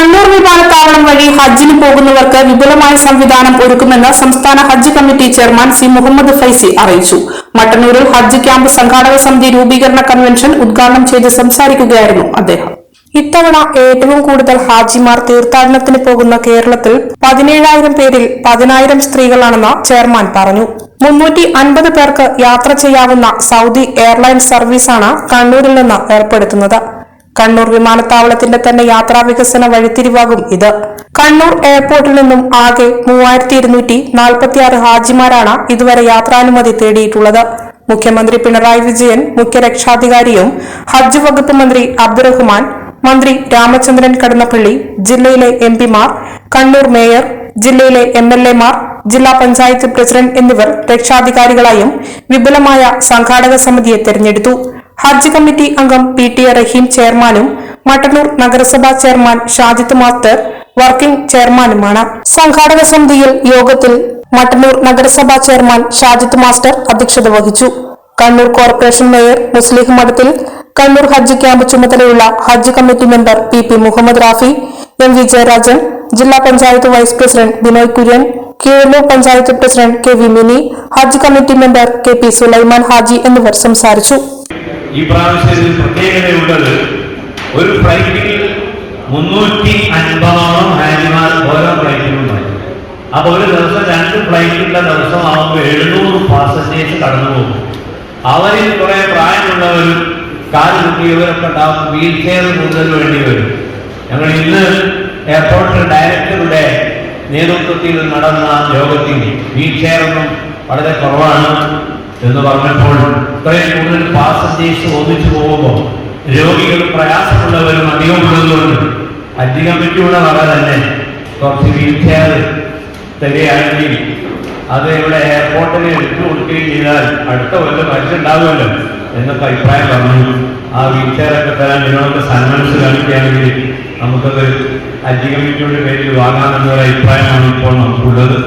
കണ്ണൂർ വിമാനത്താവളം വഴി ഹജ്ജിന് പോകുന്നവർക്ക് വിപുലമായ സംവിധാനം ഒരുക്കുമെന്ന് സംസ്ഥാന ഹജ്ജ് committee chairman C Muhammad Faizi അറിയിച്ചു. മട്ടന്നൂരിൽ ഹജ്ജ് ക്യാമ്പ് സംഘാടക സമിതി രൂപീകരണ കൺവെൻഷൻ ഉദ്ഘാടനം ചെയ്ത് സംസാരിക്കുകയായിരുന്നു അദ്ദേഹം. ഇത്തവണ ഏറ്റവും കൂടുതൽ ഹാജിമാർ തീർത്ഥാടനത്തിന് പോകുന്ന കേരളത്തിൽ പതിനേഴായിരം പേരിൽ പതിനായിരം സ്ത്രീകളാണെന്ന് ചെയർമാൻ പറഞ്ഞു. മുന്നൂറ്റി അൻപത് പേർക്ക് യാത്ര ചെയ്യാവുന്ന സൗദി എയർലൈൻസ് സർവീസാണ് കണ്ണൂരിൽ നിന്ന് ഏർപ്പെടുത്തുന്നത്. കണ്ണൂർ വിമാനത്താവളത്തിന്റെ തന്നെ യാത്രാ വികസന വഴിത്തിരിവാകും ഇത്. കണ്ണൂർ എയർപോർട്ടിൽ നിന്നും ആകെ മൂവായിരത്തി ഇരുന്നൂറ്റി നാൽപ്പത്തിയാറ് ഹാജിമാരാണ് ഇതുവരെ യാത്രാനുമതി തേടിയിട്ടുള്ളത്. മുഖ്യമന്ത്രി പിണറായി വിജയൻ മുഖ്യ രക്ഷാധികാരിയും ഹജ്ജ് വകുപ്പ് മന്ത്രി അബ്ദുറഹ്മാൻ മന്ത്രി രാമചന്ദ്രൻ കടന്നപ്പള്ളി ജില്ലയിലെ എം പിമാർ കണ്ണൂർ മേയർ ജില്ലയിലെ എം എൽ എമാർ ജില്ലാ പഞ്ചായത്ത് പ്രസിഡന്റ് എന്നിവർ രക്ഷാധികാരികളായും വിപുലമായ സംഘാടക സമിതിയെ തെരഞ്ഞെടുത്തു. ഹജ്ജ് കമ്മിറ്റി അംഗം പി ടി റഹീം ചെയർമാനും മട്ടന്നൂർ നഗരസഭാ ചെയർമാൻ ഷാജിത്ത് മാസ്റ്റർ വർക്കിംഗ് ചെയർമാനുമാണ്. സംഘാടക സമിതിയിൽ യോഗത്തിൽ മട്ടന്നൂർ നഗരസഭാ ചെയർമാൻ ഷാജിത്ത് മാസ്റ്റർ അധ്യക്ഷത വഹിച്ചു. കണ്ണൂർ കോർപ്പറേഷൻ മേയർ മുസ്ലിം മഠത്തിൽ കണ്ണൂർ ഹജ്ജ് ക്യാമ്പ് ചുമതലയുള്ള ഹജ്ജ് committee member P P Muhammad Rafi M V Jayarajan ജില്ലാ panchayat vice president Binoy Kurian Keezhallur panchayat president K V Mini ഹജ്ജ് committee member K P Sulaiman Haji എന്നിവർ സംസാരിച്ചു. ഈ പ്രാവശ്യത്തിൽ പ്രത്യേകതയുള്ളത് ഒരു ഫ്ലൈറ്റിൽ മുന്നൂറ്റി അൻപതോളം ഹാജിമാർ ഓരോ ഫ്ലൈറ്റിലുണ്ടായി അപ്പൊ ഒരു ദിവസം രണ്ട് ഫ്ലൈറ്റുള്ള ദിവസമാകുമ്പോൾ എഴുന്നൂറ് പാസഞ്ചേഴ്സ് കടന്നു പോകും അവരിൽ കുറെ പ്രായമുള്ളവരും കാൽ കുട്ടിയവരൊക്കെ ഉണ്ടാവും വീൽ ചെയർ കൂടുതൽ വേണ്ടി വരും. ഞങ്ങൾ ഇന്ന് എയർപോർട്ട് ഡയറക്ടറുടെ നേതൃത്വത്തിൽ നടന്ന യോഗത്തിൽ വീൽ ചെയറൊന്നും വളരെ കുറവാണ്. എന്ന് പറഞ്ഞപ്പോൾ ഇത്രയും കൂടുതൽ പാസഞ്ചേഴ്സ് ഒന്നിച്ചു പോകുമ്പോൾ രോഗികൾ പ്രയാസമുള്ളവരും അധികം ഉള്ളതുകൊണ്ട് ഹജ്ജ് കമ്മിറ്റിയുടെ നട തന്നെ. കുറച്ച് വീൽ തരികയാണെങ്കിൽ അത് ഇവിടെ എയർപോർട്ടിൽ എടുത്തു കൊടുക്കുകയും ചെയ്താൽ അടുത്ത കൊല്ലം മനുഷ്യണ്ടാവുമല്ലോ എന്നൊക്കെ അഭിപ്രായം പറഞ്ഞു. ആ ചെയറൊക്കെ തരാൻ നിങ്ങളൊക്കെ സന്മനസ് കാണിക്കുകയാണെങ്കിൽ നമുക്കത് ഹജ്ജ് കമ്മിറ്റിയുടെ പേരിൽ വാങ്ങാമെന്നൊരു അഭിപ്രായമാണ് ഇപ്പോൾ നമുക്കുള്ളത്.